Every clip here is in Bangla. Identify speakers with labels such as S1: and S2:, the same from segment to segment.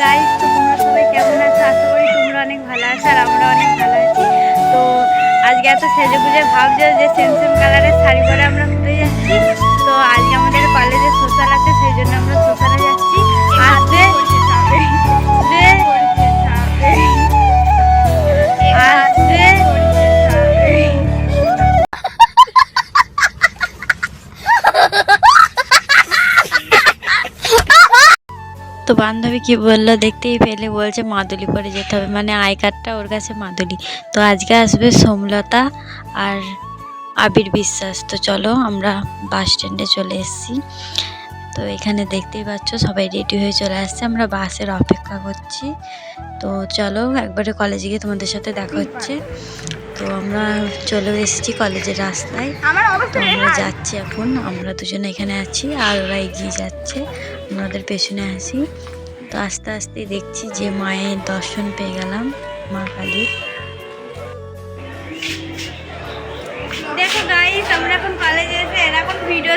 S1: গাইস তো তোমরা সবাই কেমন আছো? আশা করি তোমরা অনেক ভালো আছো আর আমরা অনেক ভালো আছি। তো আজকে এত সেজে গুজে ভাবছ যে সেম সেম কালারের শাড়ি তো বান্ধবী কি বলল? দেখতেই পেলে, বলছে মাদুলি পরে যেতে হবে। মানে আই কার্ডটা ওর কাছে মাদুলি। তো আজকে আসবে সোমলতা আর আবির বিশ্বাস। তো চলো আমরা বাস স্ট্যান্ডে চলে এসেছি। তো এখানে দেখতেই পাচ্ছ সবাই রেডি হয়ে চলে আসছে। আমরা বাসের অপেক্ষা করছি। তো চলো একবারে কলেজে গিয়ে তোমাদের সাথে দেখা হচ্ছে। তো আমরা চলে এসেছি কলেজের রাস্তায়। তো আমরা যাচ্ছি এখন। আমরা দুজনে এখানে আছি আর ওরা এগিয়ে যাচ্ছে। আমাদের পেছনে আসি তো আস্তে আস্তে দেখছি যে মায়ের দর্শন পেয়ে গেলাম মা কালীর দেখো গাইস আমরা এখন কলেজে এসে এরা এখন ভিডিও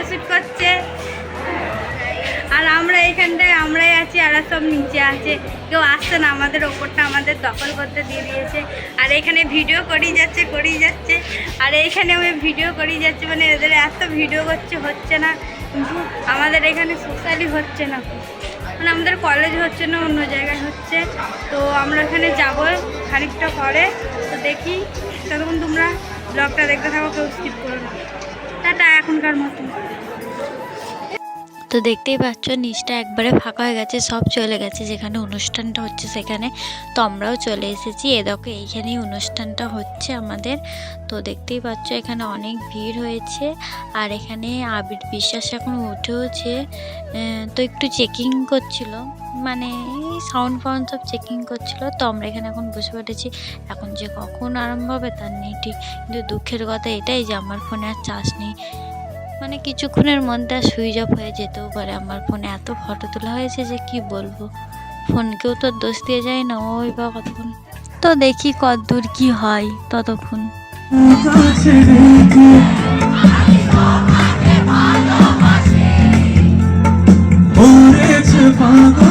S1: এখানটায় আমরাই আছি, আর সব নিচে আছে। কেউ আসছে না, আমাদের ওপরটা আমাদের দখল করতে দিয়ে দিয়েছে। আর এখানে ভিডিও করেই যাচ্ছে করেই যাচ্ছে। আর এইখানে আমি ভিডিও করেই যাচ্ছে মানে এদের এত ভিডিও করছে, হচ্ছে না। কিন্তু আমাদের এখানে সোশ্যালি হচ্ছে না। মানে আমাদের কলেজ হচ্ছে না, অন্য জায়গায় হচ্ছে। তো আমরা এখানে যাব খানিকটা পরে। তো দেখি। ততক্ষণ তোমরা ব্লগটা দেখতে থাকো, কেউ স্কিপ করো না। টাটা, এখনকার মতো তো দেখতেই পাচ্ছ, নিচটা একবারে ফাঁকা হয়ে গেছে, সব চলে গেছে। যেখানে অনুষ্ঠানটা হচ্ছে সেখানে তো আমরাও চলে এসেছি। এ দেখো, এইখানেই অনুষ্ঠানটা হচ্ছে আমাদের। তো দেখতেই পাচ্ছ, এখানে অনেক ভিড় হয়েছে। আর এখানে আবির বিশ্বাস এখন উঠেওছে। তো একটু চেকিং করছিল। মানে সাউন্ড ফাউন্ড সব চেকিং করছিল। তো আমরা এখানে এখন বসে পড়েছি। এখন যে কখন আরম্ভ হবে তার নেই ঠিক। কিন্তু দুঃখের কথা এটাই যে আমার ফোনে আর চার্জ নেই। মানে কিছুক্ষণের মধ্যে সুইচ অফ হয়ে যেতেও পারে। আমার ফোনে এত ফটো তোলা হয়েছে যে কি বলব? ফোনকেও তো দোষ দিয়ে যায় না, ওই বা কতক্ষণ। তো দেখি কতদূর কি হয় ততক্ষণ।
S2: পাগল।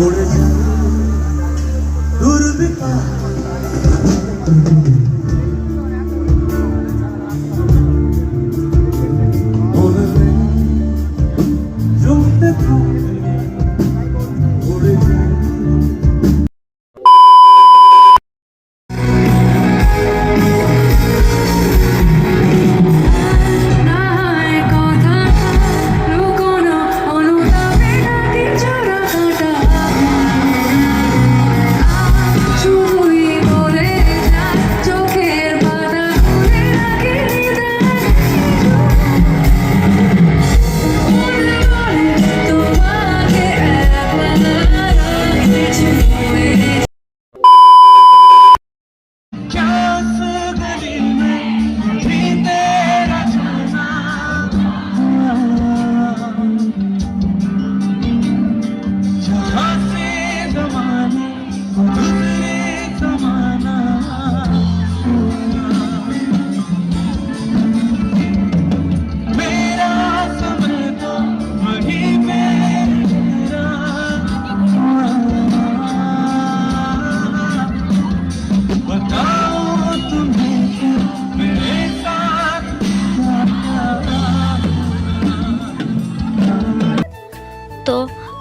S1: Bullet.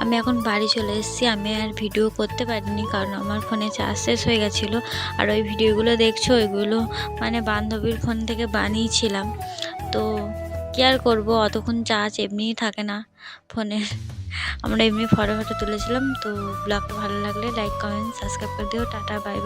S1: আমি এখন বাড়ি চলে এসেছি। আমি আর ভিডিও করতে পারিনি কারণ আমার ফোনে চার্জ শেষ হয়ে গেছিল। আর ওই ভিডিওগুলো দেখছ, ওইগুলো মানে বান্ধবীর ফোন থেকে বানিয়েছিলাম। তো কী আর করব, অতক্ষণ চার্জ এমনিই থাকে না ফোনে। আমরা এমনি ফটো ফটো তুলেছিলাম। তো ব্লগটা ভালো লাগলে লাইক কমেন্ট সাবস্ক্রাইব করে দিও। Tata bye